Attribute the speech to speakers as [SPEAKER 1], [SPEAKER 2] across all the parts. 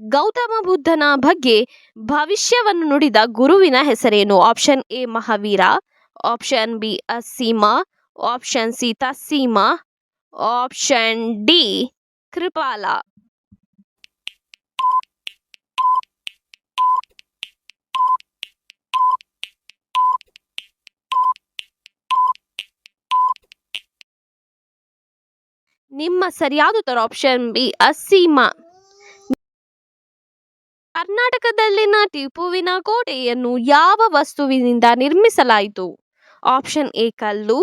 [SPEAKER 1] ಗೌತಮ ಬುದ್ಧನ ಬಗ್ಗೆ ಭವಿಷ್ಯವನ್ನು ನುಡಿದ ಗುರುವಿನ ಹೆಸರೇನು? Option A Mahavira option B Aseema option C Taseema option D Kripala. ನಿಮ್ಮ ಸರಿಯಾದ ಉತ್ತರ ಆಪ್ಷನ್ ಬಿ ಅಸೀಮ. ಕರ್ನಾಟಕದಲ್ಲಿನ ಟಿಪ್ಪುವಿನ ಕೋಟೆಯನ್ನು ಯಾವ ವಸ್ತುವಿನಿಂದ ನಿರ್ಮಿಸಲಾಯಿತು? ಆಪ್ಷನ್ ಎ ಕಲ್ಲು,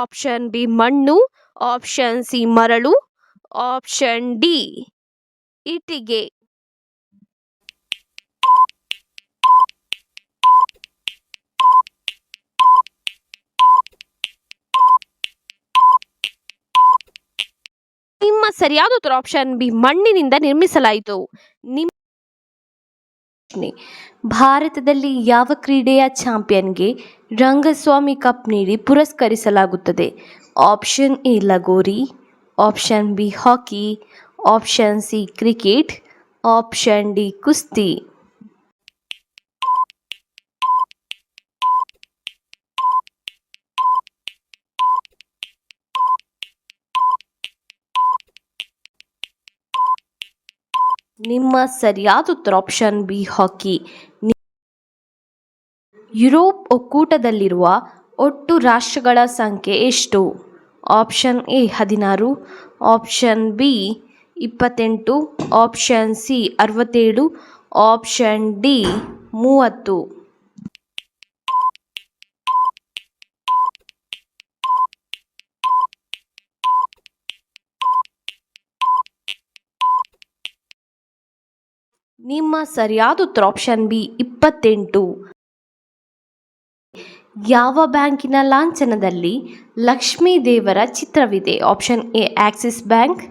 [SPEAKER 1] ಆಪ್ಷನ್ ಬಿ ಮಣ್ಣು, ಆಪ್ಷನ್ ಸಿ ಮರಳು, ಆಪ್ಷನ್ ಡಿ ಇಟ್ಟಿಗೆ. ನಿಮ್ಮ ಸರಿಯಾದ ಉತ್ತರ ಆಪ್ಷನ್ ಬಿ ಮಣ್ಣಿನಿಂದ ನಿರ್ಮಿಸಲಾಯಿತು. ನಿಮ್ಮ ಪ್ರಶ್ನೆ. ಭಾರತದಲ್ಲಿ ಯಾವ ಕ್ರೀಡೆಯ ಚಾಂಪಿಯನ್ಗೆ ರಂಗಸ್ವಾಮಿ ಕಪ್ ನೀಡಿ ಪುರಸ್ಕರಿಸಲಾಗುತ್ತದೆ option A, lagori, option B, hockey, option C, cricket, option D, ಕುಸ್ತಿ ನಿಮ್ಮ ಸರಿಯಾದ ಉತ್ತರ ಆಪ್ಷನ್ ಬಿ ಹಾಕಿ ಯುರೋಪ್ ಒಕ್ಕೂಟದಲ್ಲಿರುವ ಒಟ್ಟು ರಾಷ್ಟ್ರಗಳ ಸಂಖ್ಯೆ ಎಷ್ಟು? ಆಪ್ಷನ್ ಎ ಹದಿನಾರು. ಆಪ್ಷನ್ ಬಿ ಇಪ್ಪತ್ತೆಂಟು. ಆಪ್ಷನ್ ಸಿ ಅರವತ್ತೇಳು. ಆಪ್ಷನ್ ಡಿ ಮೂವತ್ತು. ನಿಮ್ಮ ಸರಿಯಾದ ಉತ್ತರ ಆಪ್ಷನ್ ಬಿ ಇಪ್ಪತ್ತೆಂಟು. ಯಾವ ಬ್ಯಾಂಕಿನ ಲಾಂಛನದಲ್ಲಿ ಲಕ್ಷ್ಮೀ ದೇವರ ಚಿತ್ರವಿದೆ? Option A Axis bank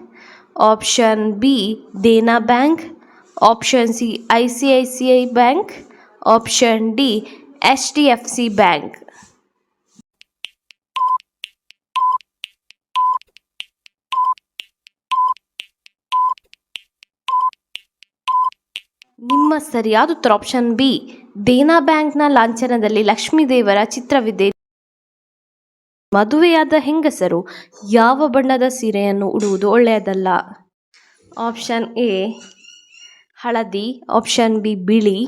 [SPEAKER 1] option B Dena bank. Option C I C I C I bank option D H D F C bank ನಿಮ್ಮ ಸರಿಯಾದ ಉತ್ತರ ಆಪ್ಷನ್ ಬಿ ದೇನಾ ಬ್ಯಾಂಕ್ನ ಲಾಂಛನದಲ್ಲಿ ಲಕ್ಷ್ಮೀ ದೇವರ ಚಿತ್ರವಿದೆ. ಮದುವೆಯಾದ ಹೆಂಗಸರು ಯಾವ ಬಣ್ಣದ ಸೀರೆಯನ್ನು ಉಡುವುದು ಒಳ್ಳೆಯದಲ್ಲ? ಆಪ್ಷನ್ ಎ ಹಳದಿ. ಆಪ್ಷನ್ ಬಿ ಬಿಳಿ.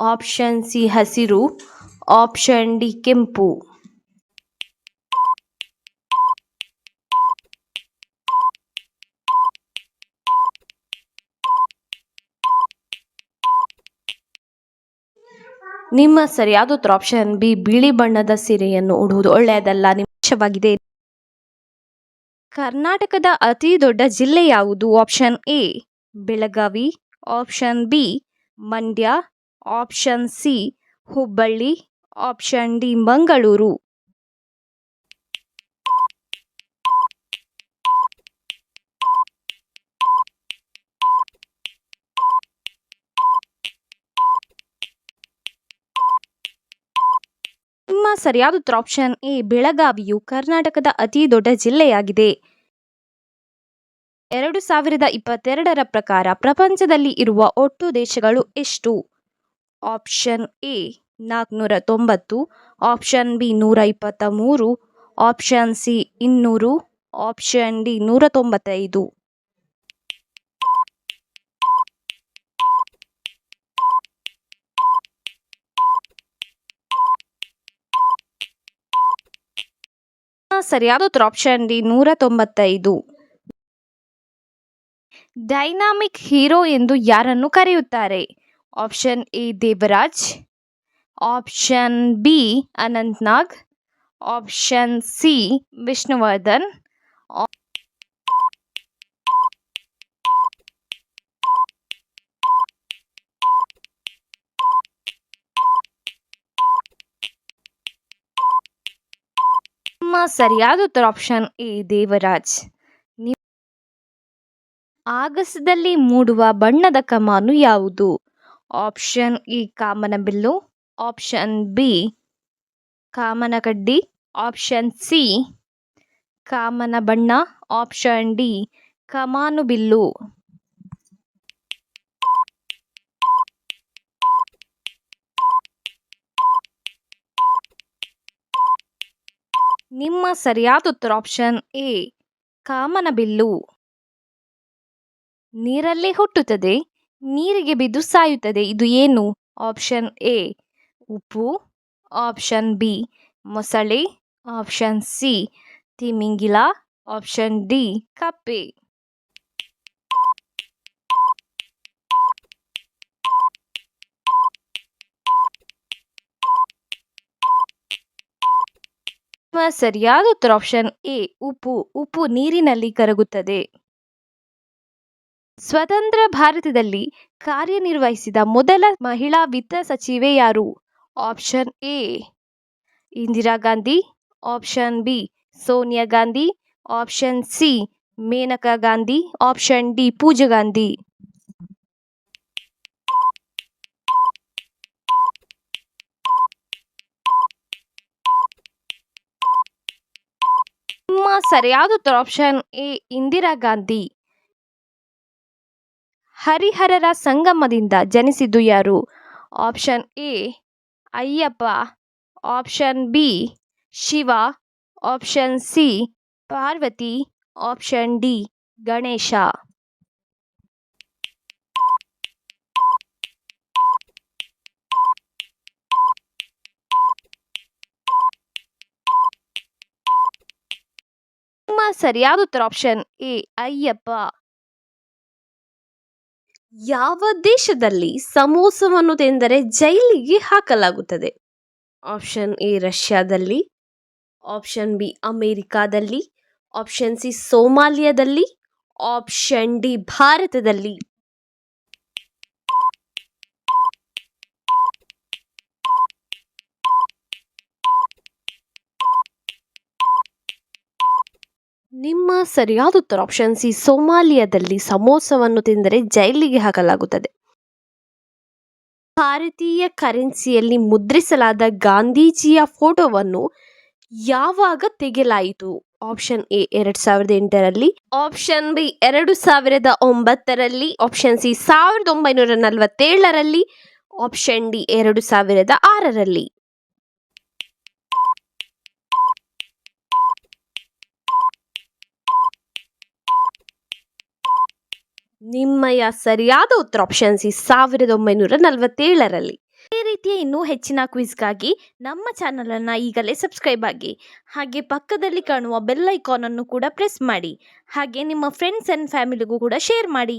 [SPEAKER 1] ಆಪ್ಷನ್ ಸಿ ಹಸಿರು. ಆಪ್ಷನ್ ಡಿ ಕೆಂಪು. ನಿಮ್ಮ ಸರಿಯಾದ ಉತ್ತರ ಆಪ್ಷನ್ ಬಿ ಬಿಳಿ ಬಣ್ಣದ ಸೀರೆಯನ್ನು ಉಡುವುದು ಒಳ್ಳೆಯದಲ್ಲ. ನಿಮಿಷವಾಗಿದೆ ಕರ್ನಾಟಕದ ಅತಿ ದೊಡ್ಡ ಜಿಲ್ಲೆ ಯಾವುದು? Option A Belagavi. Option B Mandya. Option C Hubballi. Option D Mangaluru ನಿಮ್ಮ ಸರಿಯಾದ ಉತ್ತರ ಆಪ್ಷನ್ ಎ, ಬೆಳಗಾವಿಯು ಕರ್ನಾಟಕದ ಅತಿ ದೊಡ್ಡ ಜಿಲ್ಲೆಯಾಗಿದೆ. ಎರಡು ಸಾವಿರದ ಇಪ್ಪತ್ತೆರಡರ ಪ್ರಕಾರ ಪ್ರಪಂಚದಲ್ಲಿ ಇರುವ ಒಟ್ಟು ದೇಶಗಳು ಎಷ್ಟು? ಆಪ್ಷನ್ ಎ, ನಾಲ್ಕುನೂರ ತೊಂಬತ್ತು ಆಪ್ಷನ್ ಬಿ, ನೂರ ಇಪ್ಪತ್ತ ಮೂರು ಆಪ್ಷನ್ ಸಿ, ಇನ್ನೂರು ಆಪ್ಷನ್ ಡಿ, ನೂರ ತೊಂಬತ್ತೈದು. ಸರಿಯಾದ ಉತ್ತರ ಆಪ್ಷನ್ ಡಿ ನೂರ ತೊಂಬತ್ತೈದು ಡೈನಾಮಿಕ್ ಹೀರೋ ಎಂದು ಯಾರನ್ನು ಕರೆಯುತ್ತಾರೆ? Option A Devaraj. Option B Anantnag. Option C Vishnuvardhan. ನಿಮ್ಮ ಸರಿಯಾದ ಉತ್ತರ ಆಪ್ಷನ್ ಎ, ದೇವರಾಜ್. ಆಗಸದಲ್ಲಿ ಮೂಡುವ ಬಣ್ಣದ ಕಮಾನು ಯಾವುದು? ಆಪ್ಷನ್ ಇ ಕಾಮನಬಿಲ್ಲು. ಆಪ್ಷನ್ ಬಿ ಕಾಮನಕಡ್ಡಿ ಆಪ್ಷನ್ ಸಿ ಕಾಮನ ಬಣ್ಣ ಆಪ್ಷನ್ ಡಿ ಕಮಾನು ಬಿಲ್ಲು ನಿಮ್ಮ ಸರಿಯಾದ ಉತ್ತರ ಆಪ್ಷನ್ ಎ ಕಾಮನಬಿಲ್ಲು ನೀರಲ್ಲೇ ಹುಟ್ಟುತ್ತದೆ, ನೀರಿಗೆ ಬಿದ್ದು ಸಾಯುತ್ತದೆ, ಇದು ಏನು? ಆಪ್ಷನ್ ಎ ಉಪ್ಪು. ಆಪ್ಷನ್ ಬಿ ಮೊಸಳೆ. ಆಪ್ಷನ್ ಸಿ ತಿಮಿಂಗಿಲ. ಆಪ್ಷನ್ ಡಿ ಕಪ್ಪೆ ನಿಮ್ಮ ಸರಿಯಾದ ಉತ್ತರ ಆಪ್ಷನ್ ಎ ಉಪ್ಪು. ಉಪ್ಪು ನೀರಿನಲ್ಲಿ ಕರಗುತ್ತದೆ. ಸ್ವತಂತ್ರ ಭಾರತದಲ್ಲಿ ಕಾರ್ಯನಿರ್ವಹಿಸಿದ ಮೊದಲ ಮಹಿಳಾ ವಿತ್ತ ಸಚಿವೆ ಯಾರು? Option A Indira Gandhi. Option B Sonia Gandhi. Option C Maneka Gandhi. Option D Pooja Gandhi ನಿಮ್ಮ ಸರಿಯಾದ ಉತ್ತರ ಆಪ್ಷನ್ ಎ ಇಂದಿರಾ ಗಾಂಧಿ. ಹರಿಹರರ ಸಂಗಮದಿಂದ ಜನಿಸಿದ್ದು ಯಾರು? Option A Ayyappa option B Shiva option C Parvati option D Ganesha ನಿಮ್ಮ ಸರಿಯಾದ ಉತ್ತರ ಆಪ್ಷನ್ ಎ, ಅಯ್ಯಪ್ಪ. ಯಾವ ದೇಶದಲ್ಲಿ ಸಮೋಸವನ್ನು ತಿಂದರೆ ಜೈಲಿಗೆ ಹಾಕಲಾಗುತ್ತದೆ? ಆಪ್ಷನ್ ಎ, ರಷ್ಯಾದಲ್ಲಿ. ಆಪ್ಷನ್ ಬಿ, ಅಮೇರಿಕಾದಲ್ಲಿ. ಆಪ್ಷನ್ ಸಿ, ಸೋಮಾಲಿಯಾದಲ್ಲಿ. ಆಪ್ಷನ್ ಡಿ, ಭಾರತದಲ್ಲಿ. ನಿಮ್ಮ ಸರಿಯಾದ ಉತ್ತರ ಆಪ್ಷನ್ ಸಿ ಸೋಮಾಲಿಯಾದಲ್ಲಿ ಸಮೋಸವನ್ನು ತಿಂದರೆ ಜೈಲಿಗೆ ಹಾಕಲಾಗುತ್ತದೆ. ಭಾರತೀಯ ಕರೆನ್ಸಿಯಲ್ಲಿ ಮುದ್ರಿಸಲಾದ ಗಾಂಧೀಜಿಯ ಫೋಟೋವನ್ನು ಯಾವಾಗ ತೆಗೆಯಲಾಯಿತು? ಆಪ್ಷನ್ ಎ ಎರಡ್ ಸಾವಿರದ ಎಂಟರಲ್ಲಿ. ಆಪ್ಷನ್ ಬಿ ಎರಡು ಸಾವಿರದ ಒಂಬತ್ತರಲ್ಲಿ. ಆಪ್ಷನ್ ಸಿ ಸಾವಿರದ ಒಂಬೈನೂರ ನಲವತ್ತೇಳರಲ್ಲಿ. ಆಪ್ಷನ್ ಡಿ ಎರಡು ಸಾವಿರದ ಆರರಲ್ಲಿ. ನಿಮ್ಮಯ ಸರಿಯಾದ ಉತ್ತರ ಆಪ್ಷನ್ ಸಿ ಸಾವಿರದ ಒಂಬೈನೂರ ನಲವತ್ತೇಳರಲ್ಲಿ. ಈ ರೀತಿಯ ಇನ್ನೂ ಹೆಚ್ಚಿನ ಕ್ವಿಜ್ಗಾಗಿ ನಮ್ಮ ಚಾನಲನ್ನು ಈಗಲೇ ಸಬ್ಸ್ಕ್ರೈಬ್ ಆಗಿ, ಹಾಗೆ ಪಕ್ಕದಲ್ಲಿ ಕಾಣುವ ಬೆಲ್ ಐಕಾನನ್ನು ಕೂಡ ಪ್ರೆಸ್ ಮಾಡಿ, ಹಾಗೆ ನಿಮ್ಮ ಫ್ರೆಂಡ್ಸ್ ಆ್ಯಂಡ್ ಫ್ಯಾಮಿಲಿಗೂ ಕೂಡ ಶೇರ್ ಮಾಡಿ.